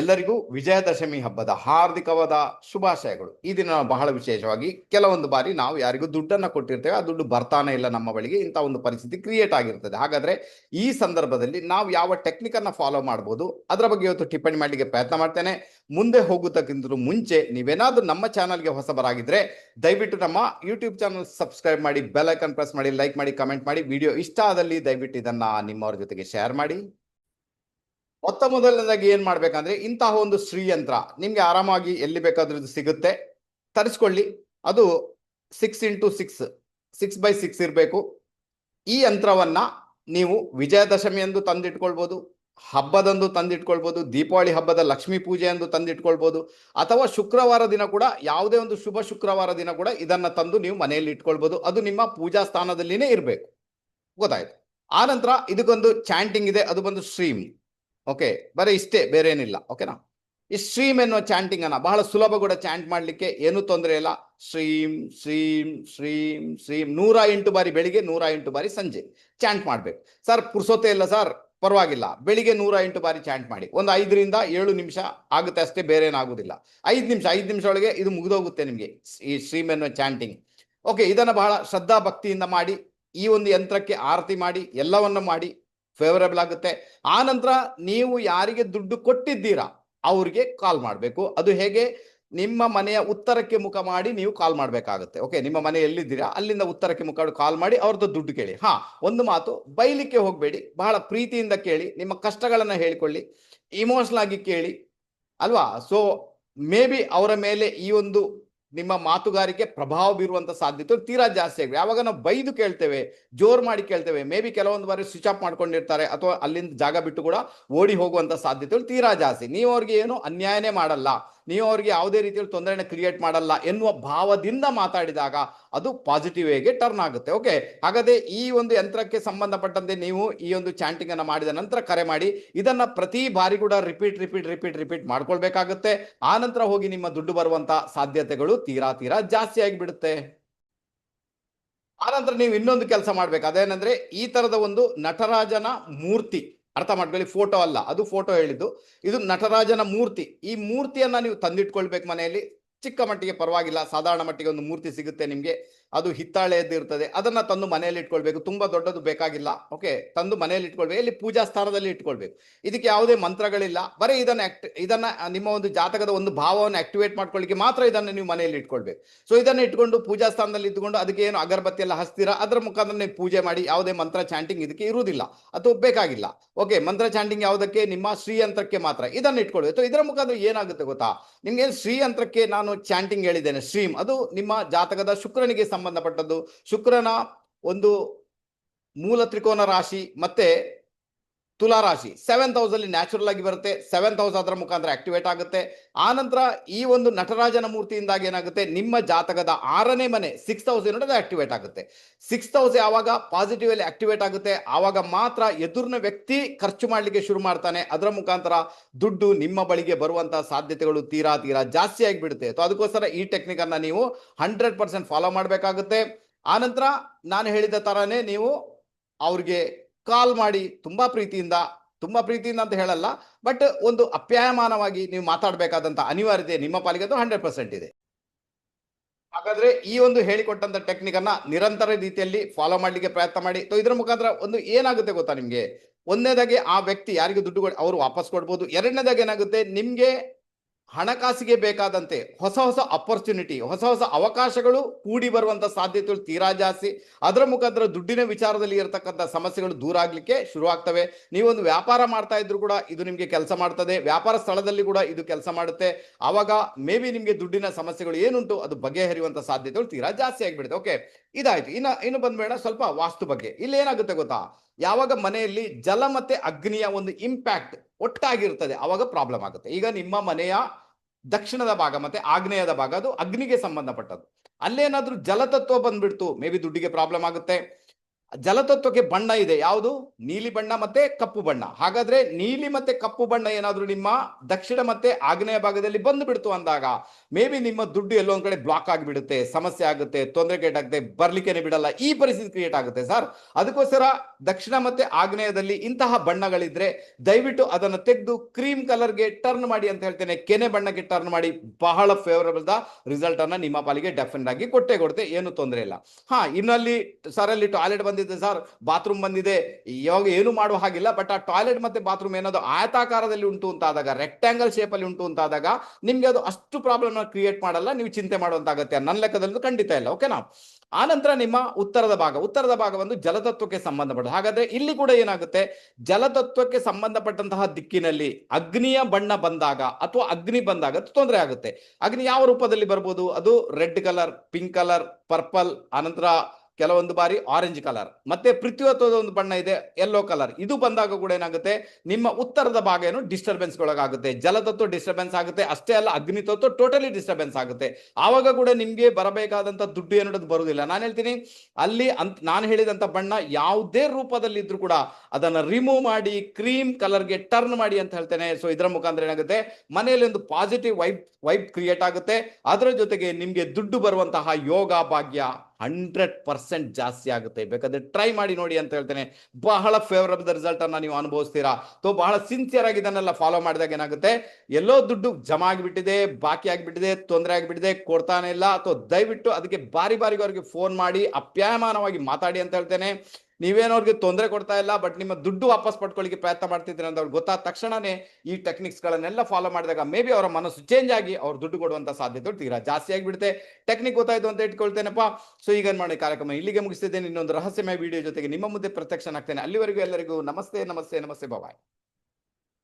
ಎಲ್ಲರಿಗೂ ವಿಜಯದಶಮಿ ಹಬ್ಬದ ಹಾರ್ದಿಕವಾದ ಶುಭಾಶಯಗಳು. ಈ ದಿನ ಬಹಳ ವಿಶೇಷವಾಗಿ ಕೆಲವೊಂದು ಬಾರಿ ನಾವು ಯಾರಿಗೂ ದುಡ್ಡನ್ನ ಕೊಟ್ಟಿರ್ತೇವೆ, ಆ ದುಡ್ಡು ಬರ್ತಾನೆ ಇಲ್ಲ ನಮ್ಮ ಬಳಿಗೆ, ಇಂಥ ಒಂದು ಪರಿಸ್ಥಿತಿ ಕ್ರಿಯೇಟ್ ಆಗಿರ್ತದೆ. ಹಾಗಾದ್ರೆ ಈ ಸಂದರ್ಭದಲ್ಲಿ ನಾವು ಯಾವ ಟೆಕ್ನಿಕನ್ನು ಫಾಲೋ ಮಾಡಬಹುದು ಅದರ ಬಗ್ಗೆ ಇವತ್ತು ಟಿಪ್ಪಣಿ ಮಾಡಲಿಕ್ಕೆ ಪ್ರಯತ್ನ ಮಾಡ್ತೇನೆ. ಮುಂದೆ ಹೋಗುತ್ತಕ್ಕಿಂತಲೂ ಮುಂಚೆ ನೀವೇನಾದರೂ ನಮ್ಮ ಚಾನಲ್ಗೆ ಹೊಸಬರಾಗಿದ್ದರೆ ದಯವಿಟ್ಟು ನಮ್ಮ ಯೂಟ್ಯೂಬ್ ಚಾನಲ್ ಸಬ್ಸ್ಕ್ರೈಬ್ ಮಾಡಿ ಬೆಲ್ ಐಕನ್ ಪ್ರೆಸ್ ಮಾಡಿ ಲೈಕ್ ಮಾಡಿ ಕಮೆಂಟ್ ಮಾಡಿ. ವಿಡಿಯೋ ಇಷ್ಟ ಆದಲ್ಲಿ ದಯವಿಟ್ಟು ಇದನ್ನ ನಿಮ್ಮವ್ರ ಜೊತೆಗೆ ಶೇರ್ ಮಾಡಿ. ಮೊತ್ತ ಮೊದಲನೇದಾಗಿ ಏನ್ ಮಾಡ್ಬೇಕಂದ್ರೆ ಇಂತಹ ಒಂದು ಶ್ರೀಯಂತ್ರ ನಿಮ್ಗೆ ಆರಾಮಾಗಿ ಎಲ್ಲಿ ಬೇಕಾದ್ರೂ ಸಿಗುತ್ತೆ. ತರಿಸ್ಕೊಳ್ಳಿ. ಅದು six into six six by six ಇರಬೇಕು. ಈ ಯಂತ್ರವನ್ನ ನೀವು ವಿಜಯದಶಮಿ ಎಂದು ತಂದಿಟ್ಕೊಳ್ಬೋದು, ಹಬ್ಬದಂದು ತಂದಿಟ್ಕೊಳ್ಬೋದು, ದೀಪಾವಳಿ ಹಬ್ಬದ ಲಕ್ಷ್ಮೀ ಪೂಜೆ ಎಂದು ತಂದಿಟ್ಕೊಳ್ಬೋದು, ಅಥವಾ ಶುಕ್ರವಾರ ದಿನ ಕೂಡ ಯಾವುದೇ ಒಂದು ಶುಭ ಶುಕ್ರವಾರ ದಿನ ಕೂಡ ಇದನ್ನ ತಂದು ನೀವು ಮನೆಯಲ್ಲಿ ಇಟ್ಕೊಳ್ಬೋದು. ಅದು ನಿಮ್ಮ ಪೂಜಾ ಸ್ಥಾನದಲ್ಲಿನೇ ಇರಬೇಕು. ಗೊತ್ತಾಯ್ತು? ನಂತರ ಇದಕ್ಕೊಂದು ಚಾಂಟಿಂಗ್ ಇದೆ, ಅದು ಬಂದು ಸ್ಟ್ರೀಮ್ ಓಕೆ ಬರೀ ಇಷ್ಟೇ ಬೇರೆ ಏನಿಲ್ಲ ಓಕೆನಾ ಈ ಸ್ಟ್ರೀಮ್ ಎನ್ನುವ ಚಾಂಟಿಂಗ್ ಅನ್ನ ಬಹಳ ಸುಲಭ ಕೂಡ ಚಾಂಟ್ ಮಾಡಲಿಕ್ಕೆ ಏನು ತೊಂದರೆ ಇಲ್ಲ. ಶ್ರೀಮ್ ಶ್ರೀಮ್ ಶ್ರೀಮ್ ಶ್ರೀಮ್ ನೂರ ಎಂಟು ಬಾರಿ ಬೆಳಿಗ್ಗೆ, ನೂರ ಎಂಟು ಬಾರಿ ಸಂಜೆ ಚಾಂಟ್ ಮಾಡ್ಬೇಕು. ಸರ್ ಪುರ್ಸೋತೆ ಇಲ್ಲ ಸರ್ ಪರವಾಗಿಲ್ಲ. ಬೆಳಿಗ್ಗೆ ನೂರ ಎಂಟು ಬಾರಿ ಚಾಂಟ್ ಮಾಡಿ. ಒಂದು ಐದರಿಂದ ಏಳು ನಿಮಿಷ ಆಗುತ್ತೆ ಅಷ್ಟೇ ಬೇರೆ ಏನಾಗುದಿಲ್ಲ ಐದು ನಿಮಿಷ ಐದು ನಿಮಿಷ ಒಳಗೆ ಇದು ಮುಗಿದೋಗುತ್ತೆ ನಿಮಗೆ, ಈ ಸ್ಟ್ರೀಮ್ ಎನ್ನುವ ಚಾಂಟಿಂಗ್ ಓಕೆ ಇದನ್ನ ಬಹಳ ಶ್ರದ್ಧಾ ಭಕ್ತಿಯಿಂದ ಮಾಡಿ, ಈ ಒಂದು ಯಂತ್ರಕ್ಕೆ ಆರತಿ ಮಾಡಿ, ಎಲ್ಲವನ್ನ ಮಾಡಿ ಫೇವರಬಲ್ ಆಗುತ್ತೆ. ಆ ನಂತರ ನೀವು ಯಾರಿಗೆ ದುಡ್ಡು ಕೊಟ್ಟಿದ್ದೀರಾ, ಅವ್ರಿಗೆ ಕಾಲ್ ಮಾಡಬೇಕು. ಅದು ಹೇಗೆ? ನಿಮ್ಮ ಮನೆಯ ಉತ್ತರಕ್ಕೆ ಮುಖ ಮಾಡಿ ನೀವು ಕಾಲ್ ಮಾಡಬೇಕಾಗುತ್ತೆ. ಓಕೆ ನಿಮ್ಮ ಮನೆ ಎಲ್ಲಿದ್ದೀರಾ? ಅಲ್ಲಿಂದ ಉತ್ತರಕ್ಕೆ ಮುಖ ಕಾಲ್ ಮಾಡಿ ಅವ್ರದ್ದು ದುಡ್ಡು ಕೇಳಿ. ಹಾ, ಒಂದು ಮಾತು, ಬೈಲಿಕ್ಕೆ ಹೋಗಬೇಡಿ. ಬಹಳ ಪ್ರೀತಿಯಿಂದ ಕೇಳಿ, ನಿಮ್ಮ ಕಷ್ಟಗಳನ್ನು ಹೇಳಿಕೊಳ್ಳಿ ಇಮೋಷನಲ್ ಆಗಿ ಕೇಳಿ, ಅಲ್ವಾ? ಸೊ ಮೇ ಬಿ ಅವರ ಮೇಲೆ ಈ ಒಂದು ನಿಮ್ಮ ಮಾತುಗಾರಿಕೆ ಪ್ರಭಾವ ಬೀರುವಂತ ಸಾಧ್ಯತೆ ತೀರಾ ಜಾಸ್ತಿ ಆಗಿದೆ. ಯಾವಾಗ ನಾವು ಬೈದು ಕೇಳ್ತೇವೆ, ಜೋರ್ ಮಾಡಿ ಕೇಳ್ತೇವೆ ಮೇ ಬಿ ಕೆಲವೊಂದು ಬಾರಿ ಸ್ವಿಚ್ ಆಫ್ ಮಾಡ್ಕೊಂಡಿರ್ತಾರೆ ಅಥವಾ ಅಲ್ಲಿಂದ ಜಾಗ ಬಿಟ್ಟು ಕೂಡ ಓಡಿ ಹೋಗುವಂತ ಸಾಧ್ಯತೆಗಳು ತೀರಾ ಜಾಸ್ತಿ. ನೀವು ಅವ್ರಿಗೆ ಏನು ಅನ್ಯಾಯನೇ ಮಾಡಲ್ಲ. ನೀವು ಅವ್ರಿಗೆ ಯಾವುದೇ ರೀತಿಯಲ್ಲಿ ತೊಂದರೆನ ಕ್ರಿಯೇಟ್ ಮಾಡಲ್ಲ ಎನ್ನುವ ಭಾವದಿಂದ ಮಾತಾಡಿದಾಗ ಅದು ಪಾಸಿಟಿವ್ ವೇಗೆ ಟರ್ನ್ ಆಗುತ್ತೆ. ಓಕೆ ಹಾಗಾದ್ರೆ ಈ ಒಂದು ಯಂತ್ರಕ್ಕೆ ಸಂಬಂಧಪಟ್ಟಂತೆ ನೀವು ಈ ಒಂದು ಚಾಂಟಿಂಗ್ ಅನ್ನ ಮಾಡಿದ ನಂತರ ಕರೆ ಮಾಡಿ, ಇದನ್ನ ಪ್ರತಿ ಬಾರಿ ಕೂಡ ರಿಪೀಟ್ ರಿಪೀಟ್ ರಿಪೀಟ್ ರಿಪೀಟ್ ಮಾಡ್ಕೊಳ್ಬೇಕಾಗುತ್ತೆ. ಆ ನಂತರ ಹೋಗಿ ನಿಮ್ಮ ದುಡ್ಡು ಬರುವಂತ ಸಾಧ್ಯತೆಗಳು ತೀರಾ ತೀರಾ ಜಾಸ್ತಿ ಆಗಿಬಿಡುತ್ತೆ. ಆನಂತರ ನೀವು ಇನ್ನೊಂದು ಕೆಲಸ ಮಾಡ್ಬೇಕು. ಅದೇನಂದ್ರೆ ಈ ತರದ ಒಂದು ನಟರಾಜನ ಮೂರ್ತಿ. ಅರ್ಥ ಮಾಡ್ಕೊಳ್ಳಿ, ಫೋಟೋ ಅಲ್ಲ, ಅದು ಫೋಟೋ ಹೇಳಿದ್ದು. ಇದು ನಟರಾಜನ ಮೂರ್ತಿ. ಈ ಮೂರ್ತಿಯನ್ನ ನೀವು ತಂದಿಟ್ಕೊಳ್ಬೇಕು ಮನೆಯಲ್ಲಿ. ಚಿಕ್ಕ ಮಟ್ಟಿಗೆ ಪರವಾಗಿಲ್ಲ, ಸಾಧಾರಣ ಮಟ್ಟಿಗೆ ಒಂದು ಮೂರ್ತಿ ಸಿಗುತ್ತೆ ನಿಮ್ಗೆ. ಅದು ಹಿತ್ತಾಳೆಯದ್ದು ಇರ್ತದೆ ಅದನ್ನು ತಂದು ಮನೆಯಲ್ಲಿ ಇಟ್ಕೊಳ್ಬೇಕು. ತುಂಬ ದೊಡ್ಡದು ಬೇಕಾಗಿಲ್ಲ. ಓಕೆ ತಂದು ಮನೆಯಲ್ಲಿ ಇಟ್ಕೊಳ್ಬೇಕು. ಇಲ್ಲಿ ಪೂಜಾ ಸ್ಥಾನದಲ್ಲಿ ಇಟ್ಕೊಳ್ಬೇಕು. ಇದಕ್ಕೆ ಯಾವುದೇ ಮಂತ್ರಗಳಿಲ್ಲ. ಬರೀ ಇದನ್ನು ಆಕ್ಟ್ ಇದನ್ನು ನಿಮ್ಮ ಒಂದು ಜಾತಕದ ಒಂದು ಭಾವವನ್ನು ಆಕ್ಟಿವೇಟ್ ಮಾಡ್ಕೊಳ್ಳಿಕ್ಕೆ ಮಾತ್ರ ಇದನ್ನು ನೀವು ಮನೆಯಲ್ಲಿ ಇಟ್ಕೊಳ್ಬೇಕು. ಸೊ ಇದನ್ನು ಇಟ್ಕೊಂಡು ಪೂಜಾ ಸ್ಥಾನದಲ್ಲಿ ಇದ್ದುಕೊಂಡು ಅದಕ್ಕೆ ಏನು ಅಗರಬತ್ತಿ ಎಲ್ಲ ಹಚ್ತೀರಾ? ಅದರ ಮುಖಾಂತರ ನೀವು ಪೂಜೆ ಮಾಡಿ ಯಾವುದೇ ಮಂತ್ರ ಚಾಂಟಿಂಗ್ ಇದಕ್ಕೆ ಇರುವುದಿಲ್ಲ. ಅಥವಾ ಬೇಕಾಗಿಲ್ಲ. ಓಕೆ ಮಂತ್ರ ಚಾಂಟಿಂಗ್ ಯಾವುದಕ್ಕೆ? ನಿಮ್ಮ ಶ್ರೀಯಂತ್ರಕ್ಕೆ ಮಾತ್ರ. ಇದನ್ನು ಇಟ್ಕೊಳ್ಬೇಕು. ಸೊ ಇದರ ಮುಖಾಂತರ ಏನಾಗುತ್ತೆ ಗೊತ್ತಾ? ನಿಮಗೆ ಶ್ರೀಯಂತ್ರಕ್ಕೆ ನಾನು ಚಾಂಟಿಂಗ್ ಹೇಳಿದ್ದೇನೆ. ಸ್ಟ್ರೀಮ್ ಅದು ನಿಮ್ಮ ಜಾತಕದ ಶುಕ್ರನಿಗೆ ಸಂಬಂಧಪಟ್ಟದ್ದು. ಶುಕ್ರನ ಒಂದು ಮೂಲ ತ್ರಿಕೋನ ರಾಶಿ ಮತ್ತೆ ತುಲಾ ರಾಶಿ. ಸೆವೆನ್ ಅಲ್ಲಿ ನ್ಯಾಚುರಲ್ ಆಗಿ ಬರುತ್ತೆ. ಸೆವೆನ್ ಹೌಸ್ ಅದರ ಮುಖಾಂತರ ಆಕ್ಟಿವೇಟ್ ಆಗುತ್ತೆ. ಆನಂತರ ನಂತರ ಈ ಒಂದು ನಟರಾಜನ ಮೂರ್ತಿಯಿಂದಾಗಿ ಏನಾಗುತ್ತೆ? ನಿಮ್ಮ ಜಾತಕದ ಆರನೇ ಮನೆ ಸಿಕ್ಸ್ ಹೌಸ್ ಏನೋದು ಆಕ್ಟಿವೇಟ್ ಆಗುತ್ತೆ. ಸಿಕ್ಸ್ ಹೌಸ್ ಯಾವಾಗ ಪಾಸಿಟಿವ್ ಅಲ್ಲಿ ಆಕ್ಟಿವೇಟ್ ಆಗುತ್ತೆ. ಆವಾಗ ಮಾತ್ರ ಎದುರಿನ ವ್ಯಕ್ತಿ ಖರ್ಚು ಮಾಡಲಿಕ್ಕೆ ಶುರು ಮಾಡ್ತಾನೆ. ಅದರ ಮುಖಾಂತರ ದುಡ್ಡು ನಿಮ್ಮ ಬಳಿಗೆ ಬರುವಂತಹ ಸಾಧ್ಯತೆಗಳು ತೀರಾ ತೀರಾ ಜಾಸ್ತಿ ಆಗಿಬಿಡುತ್ತೆ. ಸೊ ಅದಕ್ಕೋಸ್ಕರ ಈ ಟೆಕ್ನಿಕ್ ಅನ್ನ ನೀವು ಹಂಡ್ರೆಡ್ ಪರ್ಸೆಂಟ್ ಫಾಲೋ ಮಾಡಬೇಕಾಗುತ್ತೆ. ಆನಂತರ ನಾನು ಹೇಳಿದ ತರಾನೇ ನೀವು ಅವ್ರಿಗೆ ಕಾಲ್ ಮಾಡಿ ತುಂಬಾ ಪ್ರೀತಿಯಿಂದ ತುಂಬಾ ಪ್ರೀತಿಯಿಂದ ಅಂತ ಹೇಳಲ್ಲ ಬಟ್ ಒಂದು ಅಪ್ಯಾಯಮಾನವಾಗಿ ನೀವು ಮಾತಾಡಬೇಕಾದಂತ ಅನಿವಾರ್ಯತೆ ನಿಮ್ಮ ಪಾಲಿಗೆ ಅದು ಹಂಡ್ರೆಡ್ ಪರ್ಸೆಂಟ್ ಇದೆ. ಹಾಗಾದ್ರೆ ಈ ಒಂದು ಹೇಳಿಕೊಟ್ಟಂತ ಟೆಕ್ನಿಕ್ ಅನ್ನ ನಿರಂತರ ರೀತಿಯಲ್ಲಿ ಫಾಲೋ ಮಾಡ್ಲಿಕ್ಕೆ ಪ್ರಯತ್ನ ಮಾಡಿ. ಇದರ ಮುಖಾಂತರ ಒಂದು ಏನಾಗುತ್ತೆ ಗೊತ್ತಾ ನಿಮ್ಗೆ? ಒಂದನೇದಾಗಿ ಆ ವ್ಯಕ್ತಿ ಯಾರಿಗೆ ದುಡ್ಡು ಕೊಡಿ, ಅವರು ವಾಪಸ್ ಕೊಡ್ಬೋದು. ಎರಡನೇದಾಗಿ ಏನಾಗುತ್ತೆ? ನಿಮ್ಗೆ ಹಣಕಾಸಿಗೆ ಬೇಕಾದಂತೆ ಹೊಸ ಹೊಸ ಅಪರ್ಚುನಿಟಿ ಹೊಸ ಹೊಸ ಅವಕಾಶಗಳು ಕೂಡಿ ಬರುವಂಥ ಸಾಧ್ಯತೆಗಳು ತೀರಾ ಜಾಸ್ತಿ. ಅದರ ಮುಖಾಂತರ ದುಡ್ಡಿನ ವಿಚಾರದಲ್ಲಿ ಇರತಕ್ಕಂಥ ಸಮಸ್ಯೆಗಳು ದೂರ ಆಗಲಿಕ್ಕೆ ಶುರುವಾಗ್ತವೆ ನೀವೊಂದು ವ್ಯಾಪಾರ ಮಾಡ್ತಾ ಇದ್ರು ಕೂಡ ಇದು ನಿಮಗೆ ಕೆಲಸ ಮಾಡ್ತದೆ. ವ್ಯಾಪಾರ ಸ್ಥಳದಲ್ಲಿ ಕೂಡ ಇದು ಕೆಲಸ ಮಾಡುತ್ತೆ. ಆವಾಗ ಮೇ ಬಿ ನಿಮಗೆ ದುಡ್ಡಿನ ಸಮಸ್ಯೆಗಳು ಏನುಂಟು ಅದು ಬಗೆಹರಿಯುವಂಥ ಸಾಧ್ಯತೆಗಳು ತೀರಾ ಜಾಸ್ತಿ ಆಗಿಬಿಡುತ್ತೆ. ಓಕೆ ಇದಾಯ್ತು. ಇನ್ನ, ಇನ್ನು ಬಂದ್ಬೇಡ ಸ್ವಲ್ಪ ವಾಸ್ತು ಬಗ್ಗೆ. ಇಲ್ಲಿ ಏನಾಗುತ್ತೆ ಗೊತ್ತಾ? ಯಾವಾಗ ಮನೆಯಲ್ಲಿ ಜಲ ಮತ್ತೆ ಅಗ್ನಿಯ ಒಂದು ಇಂಪ್ಯಾಕ್ಟ್ ಒಟ್ಟಾಗಿರ್ತದೆ ಆವಾಗ ಪ್ರಾಬ್ಲಮ್ ಆಗುತ್ತೆ. ಈಗ ನಿಮ್ಮ ಮನೆಯ ದಕ್ಷಿಣದ ಭಾಗ ಮತ್ತೆ ಆಗ್ನೇಯದ ಭಾಗ, ಅದು ಅಗ್ನಿಗೆ ಸಂಬಂಧಪಟ್ಟದ್ದು. ಅಲ್ಲೇನಾದ್ರೂ ಜಲತತ್ವ ಬಂದ್ಬಿಡ್ತು ಮೇ ಬಿ ದುಡ್ಡಿಗೆ ಪ್ರಾಬ್ಲಮ್ ಆಗುತ್ತೆ. ಜಲತತ್ವಕ್ಕೆ ಬಣ್ಣ ಇದೆ. ಯಾವುದು? ನೀಲಿ ಬಣ್ಣ ಮತ್ತೆ ಕಪ್ಪು ಬಣ್ಣ. ಹಾಗಾದ್ರೆ ನೀಲಿ ಮತ್ತೆ ಕಪ್ಪು ಬಣ್ಣ ಏನಾದ್ರೂ ನಿಮ್ಮ ದಕ್ಷಿಣ ಮತ್ತೆ ಆಗ್ನೇಯ ಭಾಗದಲ್ಲಿ ಬಂದು ಬಿಡ್ತು ಅಂದಾಗ, ಮೇ ಬಿ ನಿಮ್ಮ ದುಡ್ಡು ಎಲ್ಲೋ ಒಂದ್ ಕಡೆ ಬ್ಲಾಕ್ ಆಗಿಬಿಡುತ್ತೆ, ಸಮಸ್ಯೆ ಆಗುತ್ತೆ ತೊಂದರೆ ಕೇಟಾಗುತ್ತೆ ಬರ್ಲಿಕ್ಕೆ ಬಿಡಲ್ಲ, ಈ ಪರಿಸ್ಥಿತಿ ಕ್ರಿಯೇಟ್ ಆಗುತ್ತೆ ಸರ್. ಅದಕ್ಕೋಸ್ಕರ ದಕ್ಷಿಣ ಮತ್ತೆ ಆಗ್ನೇಯದಲ್ಲಿ ಇಂತಹ ಬಣ್ಣಗಳಿದ್ರೆ ದಯವಿಟ್ಟು ಅದನ್ನು ತೆಗೆದು ಕ್ರೀಮ್ ಕಲರ್ಗೆ ಟರ್ನ್ ಮಾಡಿ ಅಂತ ಹೇಳ್ತೇನೆ. ಕೆನೆ ಬಣ್ಣಕ್ಕೆ ಟರ್ನ್ ಮಾಡಿ, ಬಹಳ ಫೇವರಬಲ್ ದ ರಿಸಲ್ಟ್ ಅನ್ನ ನಿಮ್ಮ ಪಾಲಿಗೆ ಡೆಫಿನೆಟ್ ಆಗಿ ಕೊಟ್ಟೆ ಕೊಡುತ್ತೆ, ಏನು ತೊಂದರೆ ಇಲ್ಲ. ಹಾ, ಇನ್ನಲ್ಲಿ ಸರ್ ಅಲ್ಲಿ ಟಾಯ್ಲೆಟ್ ಬಂದಿದೆ. ಸರ್, ಬಾತ್ರೂಮ್ ಬಂದಿದೆ. ಇವಾಗ ಏನು ಮಾಡುವ ಹಾಗಿಲ್ಲ ಬಟ್ ಆ ಟಾಯ್ಲೆಟ್ ಮತ್ತೆ ಬಾತ್ರೂಮ್ ಏನಾದ್ರು ಆಯತಾಕಾರದಲ್ಲಿ ಉಂಟು ಅಂತ ಆದಾಗ ರೆಕ್ಟ್ಯಾಂಗಲ್ ಶೇಪ್ ಅಲ್ಲಿ ಉಂಟು ಅಂತ ಆದಾಗ ನಿಮ್ಗೆ ಅದು ಅಷ್ಟು ಪ್ರಾಬ್ಲಮ್ ಕ್ರಿಯೇಟ್ ಮಾಡಲ್ಲ, ನೀವು ಚಿಂತೆ ಮಾಡುವಂತಾಗತ್ತೆ ನನ್ನ ಲೆಕ್ಕದಲ್ಲಿ ಖಂಡಿತ ಇಲ್ಲ ಓಕೆನಾ ಆನಂತರ ನಿಮ್ಮ ಉತ್ತರದ ಭಾಗ ಉತ್ತರದ ಭಾಗ ಒಂದು ಜಲತತ್ವಕ್ಕೆ ಸಂಬಂಧಪಟ್ಟ ಹಾಗಾದ್ರೆ ಇಲ್ಲಿ ಕೂಡ ಏನಾಗುತ್ತೆ? ಜಲತತ್ವಕ್ಕೆ ಸಂಬಂಧಪಟ್ಟಂತಹ ದಿಕ್ಕಿನಲ್ಲಿ ಅಗ್ನಿಯ ಬಣ್ಣ ಬಂದಾಗ ಅಥವಾ ಅಗ್ನಿ ಬಂದಾಗ ತೊಂದರೆ ಆಗುತ್ತೆ. ಅಗ್ನಿ ಯಾವ ರೂಪದಲ್ಲಿ ಬರ್ಬೋದು? ಅದು red colour pink colour purple ಆನಂತರ ಕೆಲವೊಂದು ಬಾರಿ ಆರೆಂಜ್ ಕಲರ್ ಮತ್ತೆ ಪೃಥ್ವತ್ವದ ಒಂದು ಬಣ್ಣ ಇದೆ ಎಲ್ಲೋ ಕಲರ್ ಇದು ಬಂದಾಗ ಕೂಡ ಏನಾಗುತ್ತೆ? ನಿಮ್ಮ ಉತ್ತರದ ಭಾಗ ಏನು ಡಿಸ್ಟರ್ಬೆನ್ಸ್ ಒಳಗಾಗುತ್ತೆ ಜಲತತ್ವ ಡಿಸ್ಟರ್ಬೆನ್ಸ್ ಆಗುತ್ತೆ. ಅಷ್ಟೇ ಅಲ್ಲ ಅಗ್ನಿ ತತ್ವ ಟೋಟಲಿ ಡಿಸ್ಟರ್ಬೆನ್ಸ್ ಆಗುತ್ತೆ. ಆವಾಗ ಕೂಡ ನಿಮ್ಗೆ ಬರಬೇಕಾದಂತ ದುಡ್ಡು ಏನೋದು ಬರುವುದಿಲ್ಲ. ನಾನು ಹೇಳ್ತೀನಿ, ಅಲ್ಲಿ ಅಂತ ನಾನು ಹೇಳಿದಂತ ಬಣ್ಣ ಯಾವುದೇ ರೂಪದಲ್ಲಿ ಇದ್ರೂ ಕೂಡ ಅದನ್ನ ರಿಮೂವ್ ಮಾಡಿ ಕ್ರೀಮ್ ಕಲರ್ಗೆ ಟರ್ನ್ ಮಾಡಿ ಅಂತ ಹೇಳ್ತೇನೆ. ಸೊ ಇದರ ಮುಖಾಂತರ ಏನಾಗುತ್ತೆ? ಮನೆಯಲ್ಲಿ ಒಂದು ಪಾಸಿಟಿವ್ ವೈಬ್ ವೈಬ್ ಕ್ರಿಯೇಟ್ ಆಗುತ್ತೆ. ಅದರ ಜೊತೆಗೆ ನಿಮ್ಗೆ ದುಡ್ಡು ಬರುವಂತಹ ಯೋಗ, ಭಾಗ್ಯ. ಹಂಡ್ರೆಡ್ ಪರ್ಸೆಂಟ್ ಜಾಸ್ತಿ ಆಗುತ್ತೆ. ಬೇಕಾದ್ರೆ ಟ್ರೈ ಮಾಡಿ ನೋಡಿ ಅಂತ ಹೇಳ್ತೇನೆ. ಬಹಳ ಫೇವರಬಲ್ ರಿಸಲ್ಟ್ ಅನ್ನ ನೀವು ಅನುಭವಿಸ್ತೀರಾ? ತೋ ಬಹಳ ಸಿನ್ಸಿಯರ್ ಆಗಿ ಇದನ್ನೆಲ್ಲ ಫಾಲೋ ಮಾಡಿದಾಗ ಏನಾಗುತ್ತೆ? ಎಲ್ಲೋ ದುಡ್ಡು ಜಮಾ ಆಗಿಬಿಟ್ಟಿದೆ, ಬಾಕಿ ಆಗಿಬಿಟ್ಟಿದೆ, ತೊಂದರೆ ಆಗಿಬಿಟ್ಟಿದೆ, ಕೊಡ್ತಾನೆ ಇಲ್ಲ. ಅಥವಾ ದಯವಿಟ್ಟು ಅದಕ್ಕೆ ಬಾರಿ ಬಾರಿಗೆ ಅವರಿಗೆ ಫೋನ್ ಮಾಡಿ ಅಪ್ಯಾಯಮಾನವಾಗಿ ಮಾತಾಡಿ ಅಂತ ಹೇಳ್ತೇನೆ. ನೀವೇನೋ ಅವ್ರಿಗೆ ತೊಂದರೆ ಕೊಡ್ತಾ ಇಲ್ಲ ಬಟ್ ನಿಮ್ಮ ದುಡ್ಡು ವಾಪಸ್ ಪಡ್ಕೊಳ್ಳಿಕ್ಕೆ ಪ್ರಯತ್ನ ಮಾಡ್ತಿದ್ದೀರಿ ಅಂತ ಅವ್ರು ಗೊತ್ತಾದ ತಕ್ಷಣನೇ ಈ ಟೆಕ್ನಿಕ್ಸ್ ಗಳನ್ನೆಲ್ಲ ಫಾಲೋ ಮಾಡಿದಾಗ ಮೇ ಬಿ ಅವರ ಮನಸ್ಸು ಚೇಂಜ್ ಆಗಿ ಅವ್ರು ದುಡ್ಡು ಕೊಡುವಂತ ಸಾಧ್ಯತೆ ತೀರಾ ಜಾಸ್ತಿ ಆಗಿಬಿಡುತ್ತೆ. ಟೆಕ್ನಿಕ್ ಗೊತ್ತಾಯ್ತು ಅಂತ ಇಟ್ಕೊಳ್ತೇನಪ್ಪ. ಸೊ ಈಗ ಏನ್ ಮಾಡಿ ಕಾರ್ಯಕ್ರಮ ಇಲ್ಲಿಗೆ ಮುಗಿಸ್ತಿದ್ದೇನೆ. ಇನ್ನೊಂದು ರಹಸ್ಯಮಯ ವಿಡಿಯೋ ಜೊತೆಗೆ ನಿಮ್ಮ ಮುಂದೆ ಪ್ರತ್ಯಕ್ಷನಾಗ್ತೇನೆ. ಅಲ್ಲಿವರೆಗೂ ಎಲ್ಲರಿಗೂ ನಮಸ್ತೆ ನಮಸ್ತೆ ನಮಸ್ತೆ. ಬಾಯ್